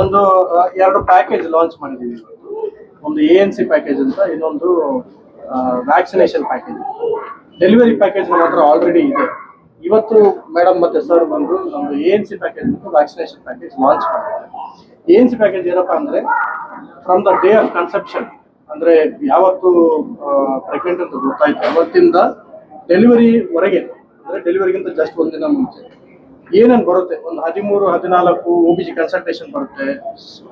ಆ, ಎರಡು package launch ಮಾಡಿದ್ದೀವಿ ಒಂದು ಎ ಎನ್ ಸಿ ಪ್ಯಾಕೇಜ್ ಅಂತ ಇನ್ನೊಂದು ವ್ಯಾಕ್ಸಿನೇಷನ್ ಪ್ಯಾಕೇಜ್ ಡೆಲಿವರಿ ಪ್ಯಾಕೇಜ್ ನಮ್ಮ ಹತ್ರ ಆಲ್ರೆಡಿ ಇದೆ. ಇವತ್ತು ಮೇಡಮ್ ಮತ್ತೆ ಸರ್ ಬಂದು ನಮ್ದು ಎ ಎನ್ ಸಿ ಪ್ಯಾಕೇಜ್ ಮತ್ತು ವ್ಯಾಕ್ಸಿನೇಷನ್ ಪ್ಯಾಕೇಜ್ ಲಾಂಚ್ ಮಾಡಿದ್ದಾರೆ. ಎ ಎನ್ ಸಿ ಪ್ಯಾಕೇಜ್ ಏನಪ್ಪಾ ಅಂದ್ರೆ from the day of conception ಅಂದ್ರೆ ಯಾವತ್ತು ಪ್ರೆಗ್ನೆಂಟ್ ಅಂತ ಗೊತ್ತಾಯ್ತು ಅವತ್ತಿಂದ ಡೆಲಿವರಿವರೆಗೆ ಅಂದ್ರೆ ಡೆಲಿವರಿಗಿಂತ ಜಸ್ಟ್ ಒಂದಿನ ಮುಂಚೆ. ಏನೇನು ಬರುತ್ತೆ? ಒಂದು ಹದಿಮೂರು, ಹದಿನಾಲ್ಕು ಒ ಬಿ ಜಿ ಕನ್ಸಲ್ಟೇಷನ್ ಬರುತ್ತೆ,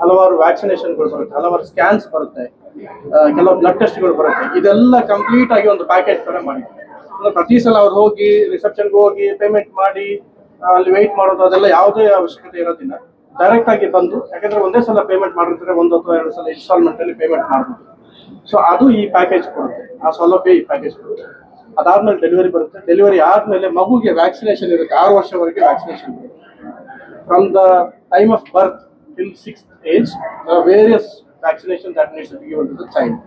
ಹಲವಾರು ವ್ಯಾಕ್ಸಿನೇಷನ್ಗಳು ಬರುತ್ತೆ, ಹಲವಾರು ಸ್ಕ್ಯಾನ್ಸ್ ಬರುತ್ತೆ ಕೆಲವು ಬ್ಲಡ್ ಟೆಸ್ಟ್ಗಳು ಬರುತ್ತೆ. ಇದೆಲ್ಲ ಕಂಪ್ಲೀಟ್ ಆಗಿ ಒಂದು ಪ್ಯಾಕೇಜ್ ತರ ಮಾಡಿ ಪ್ರತಿ ಸಲ ಅವ್ರು ಹೋಗಿ ರಿಸೆಪ್ಷನ್ಗೆ ಹೋಗಿ ಪೇಮೆಂಟ್ ಮಾಡಿ, ಅಲ್ಲಿ ವೆಯ್ಟ್ ಮಾಡೋದು, ಅದೆಲ್ಲ ಯಾವುದೇ ಅವಶ್ಯಕತೆ ಇರೋದಿಲ್ಲ. ಡೈರೆಕ್ಟ್ ಆಗಿ ಬಂದು, ಯಾಕಂದ್ರೆ ಒಂದೇ ಸಲ ಪೇಮೆಂಟ್ ಮಾಡಿರ್ತಾರೆ, ಒಂದು ಅಥವಾ ಎರಡು ಸಲ ಇನ್ಸ್ಟಾಲ್ಮೆಂಟ್ ಅಲ್ಲಿ ಪೇಮೆಂಟ್ ಮಾಡಬಹುದು ಸೊ ಅದು ಈ ಪ್ಯಾಕೇಜ್ ಕೊಡುತ್ತೆ. ಆ ಸೌಲಭ್ಯ ಈ ಪ್ಯಾಕೇಜ್ ಕೊಡುತ್ತೆ. ಅದಾದ್ಮೇಲೆ ಡೆಲಿವರಿ ಬರುತ್ತೆ. ಡೆಲಿವರಿ ಆದ್ಮೇಲೆ ಮಗುಗೆ ವ್ಯಾಕ್ಸಿನೇಷನ್ ಇರುತ್ತೆ. ಆರು ವರ್ಷವರೆಗೆ ವ್ಯಾಕ್ಸಿನೇಷನ್ ಇರುತ್ತೆ. From the time of birth till six age various vaccination that needs to given to the child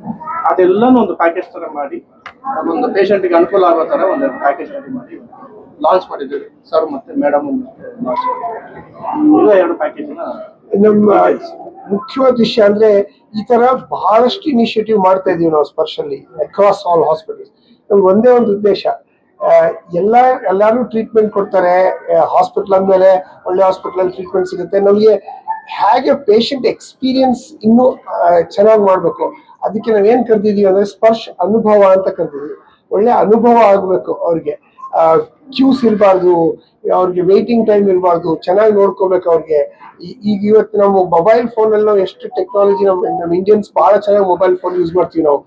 ಅದೆಲ್ಲನೂ ಒಂದು ಪ್ಯಾಕೇಜ್ ತರ ಮಾಡಿ ಒಂದು ಪೇಷಂಟ್ಗೆ ಅನುಕೂಲ ಆಗೋ ತರ ಒಂದು ಪ್ಯಾಕೇಜ್ ರೆಡಿ ಮಾಡಿ ಲಾಂಚ್ ಮಾಡಿದ್ದೀವಿ. ಸರ್ ಮತ್ತೆ ಮೇಡಮ್ ಲಾಂಚ್ ಇದು ಎರಡು ಪ್ಯಾಕೇಜ್ ನಮ್ಮ ಮುಖ್ಯವಾದ ವಿಷಯ ಅಂದ್ರೆ ಈ ತರ ಬಹಳಷ್ಟು ಇನಿಷಿಯೇಟಿವ್ ಮಾಡ್ತಾ ಇದೀವಿ ನಾವು ಸ್ಪರ್ಶಲ್ಲಿ ಅಕ್ರಾಸ್ ಆಲ್ ಹಾಸ್ಪಿಟಲ್ಸ್ ನಮ್ಗೆ ಒಂದೇ ಒಂದು ಉದ್ದೇಶ. ಎಲ್ಲ ಎಲ್ಲರೂ ಟ್ರೀಟ್ಮೆಂಟ್ ಕೊಡ್ತಾರೆ. ಹಾಸ್ಪಿಟಲ್ ಅಂದ್ಮೇಲೆ ಒಳ್ಳೆ ಹಾಸ್ಪಿಟಲ್ ಅಲ್ಲಿ ಟ್ರೀಟ್ಮೆಂಟ್ ಸಿಗುತ್ತೆ. ನಮಗೆ ಹೇಗೆ ಪೇಷಂಟ್ ಎಕ್ಸ್ಪೀರಿಯನ್ಸ್ ಇನ್ನೂ ಚೆನ್ನಾಗಿ ಮಾಡಬೇಕು. ಅದಕ್ಕೆ ನಾವೇನ್ ಕರೆದಿದೀವಿ ಅಂದ್ರೆ ಸ್ಪರ್ಶ ಅನುಭವ ಅಂತ ಕರೆದಿದ್ದೀವಿ ಒಳ್ಳೆ ಅನುಭವ ಆಗ್ಬೇಕು ಅವ್ರಿಗೆ. ಕ್ಯೂಸ್ ಇರಬಾರ್ದು, ಅವ್ರಿಗೆ ವೇಟಿಂಗ್ ಟೈಮ್ ಇರಬಾರ್ದು, ಚೆನ್ನಾಗಿ ನೋಡ್ಕೋಬೇಕು ಅವ್ರಿಗೆ. ಈಗ ಇವತ್ತು ನಾವು ಮೊಬೈಲ್ ಫೋನ್ ಅಲ್ಲಿ ಎಷ್ಟು ಟೆಕ್ನಾಲಜಿ ನಮ್ಮ ನಮ್ಮ ಇಂಡಿಯನ್ಸ್ ಬಹಳ ಚೆನ್ನಾಗಿ ಮೊಬೈಲ್ ಫೋನ್ ಯೂಸ್ ಮಾಡ್ತೀವಿ ನಾವು.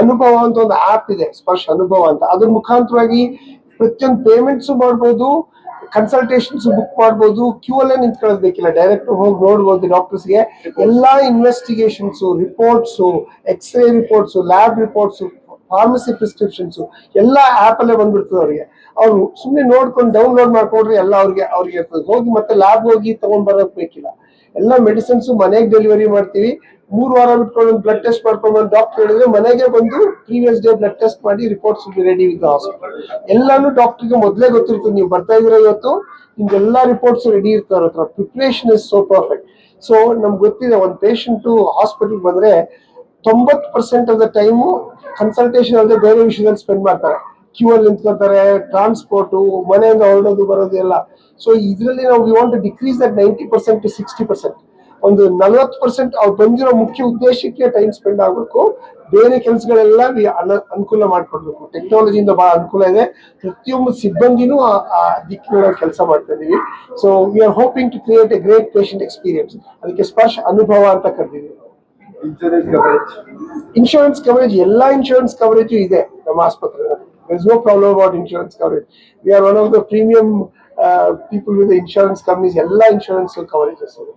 ಅನುಭವ ಅಂತ ಒಂದು ಆಪ್ ಇದೆ, ಸ್ಪರ್ಶ ಅನುಭವ ಅಂತ. ಅದ್ರ ಮುಖಾಂತರವಾಗಿ ಪ್ರತಿಯೊಂದು ಪೇಮೆಂಟ್ಸ್ ಮಾಡ್ಬೋದು ಕನ್ಸಲ್ಟೇಷನ್ಸ್ ಬುಕ್ ಮಾಡ್ಬೋದು ಕ್ಯೂ ಅಲ್ಲೇ ನಿಂತ್ಕೊಳ್ಳೋದಕ್ಕಿಲ್ಲ ಡೈರೆಕ್ಟ್ ಹೋಗಿ ನೋಡ್ಬೋದು ಡಾಕ್ಟರ್ಸ್ಗೆ ಎಲ್ಲಾ investigations reports X ray reports lab reports pharmacy prescriptions ಎಲ್ಲ ಆಪ್ ಅಲ್ಲೇ ಬಂದ್ಬಿಡ್ತದೆ ಅವ್ರಿಗೆ. ಅವ್ರು ಸುಮ್ಮನೆ ನೋಡ್ಕೊಂಡು ಡೌನ್ಲೋಡ್ ಮಾಡ್ಕೊಂಡ್ರೆ ಎಲ್ಲ ಅವ್ರಿಗೆ ಅವ್ರಿಗೆ ಹೋಗಿ ಮತ್ತೆ ಲ್ಯಾಬ್ ಹೋಗಿ ತಗೊಂಡ್ ಬೇಕಿಲ್ಲ. ಎಲ್ಲ ಮೆಡಿಸಿನ್ಸ್ ಮನೆಗೆ ಡೆಲಿವರಿ ಮಾಡ್ತೀವಿ. ಮೂರು ವಾರ ಬಿಟ್ಕೊಂಡು ಬ್ಲಡ್ ಟೆಸ್ಟ್ ಮಾಡ್ಕೊಂಡು ಬಂದು ಡಾಕ್ಟರ್ ಹೇಳಿದ್ರೆ ಮನೆಗೆ ಬಂದು ಪ್ರೀವಿಯಸ್ ಡೇ ಬ್ಲಡ್ ಟೆಸ್ಟ್ ಮಾಡಿ ರಿಪೋರ್ಟ್ಸ್ ರೆಡಿ ವಿತ್ ಹಾಸ್ಪಿಟಲ್ ಎಲ್ಲಾನು ಡಾಕ್ಟರ್ಗೆ ಮೊದಲೇ ಗೊತ್ತಿರ್ತದೆ ನೀವು ಬರ್ತಾ ಇದ್ರೆ ಇವತ್ತು? ನಿಮ್ಗೆಲ್ಲ ರಿಪೋರ್ಟ್ಸ್ ರೆಡಿ ಇರ್ತಾರೆ ಹತ್ರ. Preparation is so perfect so ನಮ್ಗೆ ಗೊತ್ತಿದೆ ಒಂದು ಪೇಷಂಟ್ ಹಾಸ್ಪಿಟಲ್ಗೆ ಬಂದ್ರೆ ತೊಂಬತ್ percent of the time consultation ಅಲ್ಲದೆ ಬೇರೆ ವಿಷಯದಲ್ಲಿ ಸ್ಪೆಂಡ್ ಮಾಡ್ತಾರೆ. ಕ್ಯೂ ಅಲ್ಲಿ ನಿಂತ್ಕೊಳ್ತಾರೆ ಟ್ರಾನ್ಸ್ಪೋರ್ಟು ಮನೆಯಿಂದ ಹೊರಡೋದು ಬರೋದು ಎಲ್ಲ. ಸೊ ಇದರಲ್ಲಿ ನಾವು we want decrease that ninety percent to sixty percent ಒಂದು ನಲವತ್ತು ಪರ್ಸೆಂಟ್ ಅವ್ರು ಬಂದಿರೋ ಮುಖ್ಯ ಉದ್ದೇಶಕ್ಕೆ ಟೈಮ್ ಸ್ಪೆಂಡ್ ಆಗಬೇಕು ಬೇರೆ ಕೆಲಸಗಳೆಲ್ಲ ಅನುಕೂಲ ಮಾಡಿಕೊಡ್ಬೇಕು. ಟೆಕ್ನಾಲಜಿಯಿಂದ ಬಹಳ ಅನುಕೂಲ ಇದೆ. ಪ್ರತಿಯೊಂದು ಸಿಬ್ಬಂದಿನೂ ಆ ದಿಕ್ಕಿನ ಕೆಲಸ ಮಾಡ್ತಾ ಇದೀವಿ. So we are hoping to create a great patient experience ಅದಕ್ಕೆ ಸ್ಪರ್ಶ ಅನುಭವ ಅಂತ ಕರೆದಿದ್ದೀವಿ. ಇನ್ಶೂರೆನ್ಸ್ ಕವರೇಜ್ ಇನ್ಶೂರೆನ್ಸ್ ಕವರೇಜ್ ಎಲ್ಲಾ ಇನ್ಶೂರೆನ್ಸ್ ಕವರೇಜ್ ಇದೆ. ನಮ್ಮ ಆಸ್ಪತ್ರೆ is no problem about insurance coverage we are one of the premium people with insurance companies ಎಲ್ಲಾ insurance coverages ಇದೆ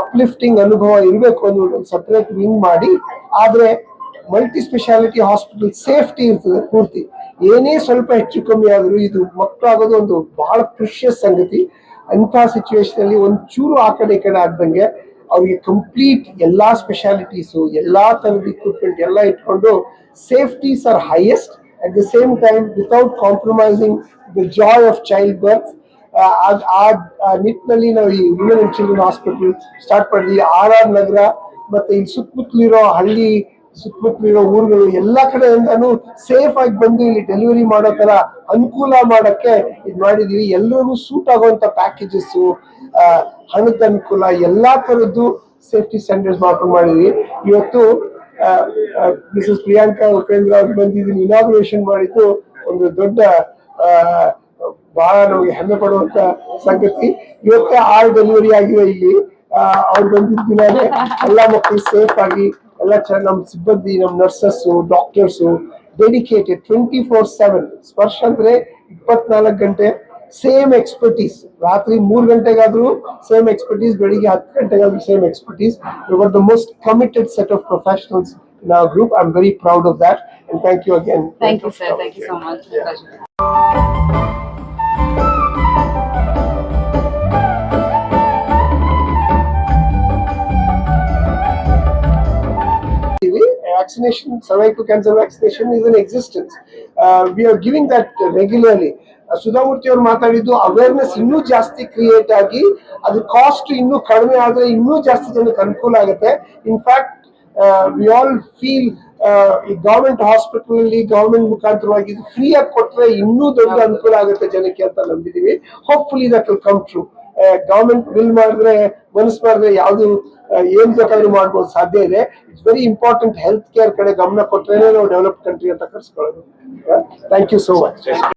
ಅಪ್ಲಿಫ್ಟಿಂಗ್ ಅನುಭವ ಇರಬೇಕು ಒಂದು ಸಪರೇಟ್ ವಿಂಗ್ ಮಾಡಿ ಆದರೆ ಮಲ್ಟಿ ಸ್ಪೆಷಾಲಿಟಿ ಹಾಸ್ಪಿಟಲ್ ಸೇಫ್ಟಿ ಇರ್ತದೆ ಪೂರ್ತಿ ಏನೇ ಸ್ವಲ್ಪ ಹೆಚ್ಚು ಕಮ್ಮಿ ಆದ್ರೂ ಇದು ಮಕ್ಕಳಾಗೋದು ಒಂದು ಬಹಳ ಪ್ರಿಷಿಯಸ್ ಸಂಗತಿ ಅಂತ ಸಿಚುವೇಶನ್ ಅಲ್ಲಿ ಒಂದ್ ಚೂರು ಆ ಕಡೆ ಕಡೆ ಆಗ್ದಂಗೆ ಅವ್ರಿಗೆ ಕಂಪ್ಲೀಟ್ ಎಲ್ಲಾ ಸ್ಪೆಷಾಲಿಟೀಸು ಎಲ್ಲಾ ಥರದ ಇಕ್ವಿಪ್ಮೆಂಟ್ ಎಲ್ಲ ಇಟ್ಕೊಂಡು safeties are highest at the same time without compromising the joy of child birth ಆ ನಿಟ್ಟಿನಲ್ಲಿ ನಾವು ಈ women and children hospital start ಮಾಡಿದ್ವಿ. ಆರ್ ಆರ್ ನಗರ, ಮತ್ತೆ ಇಲ್ಲಿ ಸುತ್ತಮುತ್ತಲಿರೋ ಹಳ್ಳಿ ಸುತ್ತಮುತ್ತಲಿರೋ ಊರುಗಳು ಎಲ್ಲ ಕಡೆಯಿಂದಾನು ಸೇಫ್ ಆಗಿ ಬಂದು ಇಲ್ಲಿ ಡೆಲಿವರಿ ಮಾಡೋ ತರ ಅನುಕೂಲ ಮಾಡಕ್ಕೆ ಇದು ಮಾಡಿದೀವಿ. ಎಲ್ಲರಿಗೂ ಸೂಟ್ ಆಗುವಂತ ಪ್ಯಾಕೇಜಸ್ ಹಣದ ಅನುಕೂಲ ಎಲ್ಲಾ ತರದ್ದು ಸೇಫ್ಟಿ ಸ್ಟ್ಯಾಂಡರ್ಡ್ಸ್ ಮಾಡ್ಕೊಂಡು ಮಾಡಿದ್ವಿ. ಇವತ್ತು ಮಿಸಸ್ ಪ್ರಿಯಾಂಕಾ ಉಪೇಂದ್ರ ಅವ್ರು ಬಂದಿದ್ದೀನಿ ಇನಾಗ್ರೇಷನ್ ಮಾಡಿದ್ದು ಒಂದು ದೊಡ್ಡ ಬಹಳ ನಮಗೆ ಹೆಮ್ಮೆ ಪಡುವಂತ ಸಂಗತಿ. ಇವತ್ತೇ ಆರು ಡೆಲಿವರಿ ಆಗಿದೆ ಇಲ್ಲಿ. ಅವ್ರು ಬಂದಿದ್ದ ದಿನಾನೇ ಎಲ್ಲಾ ಮಕ್ಕಳು ಸೇಫ್ ಆಗಿ ಎಲ್ಲ ಚೆನ್ನಾಗಿ ನಮ್ಮ ಸಿಬ್ಬಂದಿ ನಮ್ಮ nurses doctors dedicated twenty four seven Sparsh ಅಂದ್ರೆ ಇಪ್ಪತ್ನಾಲ್ಕು ಗಂಟೆ ಸೇಮ್ ಎಕ್ಸ್ಪರ್ಟೀಸ್ ರಾತ್ರಿ ಮೂರ್ ಗಂಟೆಗಾದ್ರೂ ಸೇಮ್ ಎಕ್ಸ್ಪರ್ಟೀಸ್ ಬೆಳಿಗ್ಗೆ ಹತ್ತು ಗಂಟೆಗಾದ್ರೂ same expertise the most committed set of professionals in our group I am very proud of that and thank you again Thank you, sir. Thank you so much. vaccination, cervical cancer vaccination is in existence. Uh, we are giving that regularly. Uh, Sudha Murthy ಅವರು ಮಾತಾಡಿದ್ದು awareness ಇನ್ನೂ ಜಾಸ್ತಿ create ಆಗಿ ಅದ್ರ cost ಇನ್ನೂ ಕಡಿಮೆ ಆದ್ರೆ ಇನ್ನೂ ಜಾಸ್ತಿ ಜನಕ್ಕೆ ಅನುಕೂಲ ಆಗುತ್ತೆ in fact we all feel ಈ ಗವರ್ಮೆಂಟ್ ಹಾಸ್ಪಿಟಲ್ ಅಲ್ಲಿ ಗೌರ್ಮೆಂಟ್ ಮುಖಾಂತರವಾಗಿ ಫ್ರೀ ಆಗಿ ಕೊಟ್ರೆ ಇನ್ನೂ ದೊಡ್ಡ ಅನುಕೂಲ ಆಗುತ್ತೆ ಜನಕ್ಕೆ ಅಂತ ನಂಬಿದೀವಿ hopefully that will come true government will ಮಾಡಿದ್ರೆ ಮನಸ್ಸು ಮಾಡಿದ್ರೆ ಯಾವುದು ಆ, ಏನ್ ಬೇಕಾದ್ರೂ ಮಾಡ್ಬೋದು ಸಾಧ್ಯ ಇದೆ it's very important health care ಕಡೆ ಗಮನ ಕೊಟ್ಟರೆ ನಾವು ಡೆವಲಪ್ ಕಂಟ್ರಿ ಅಂತ ಕರ್ಸ್ಕೊಳ್ಳೋದು. Thank you so much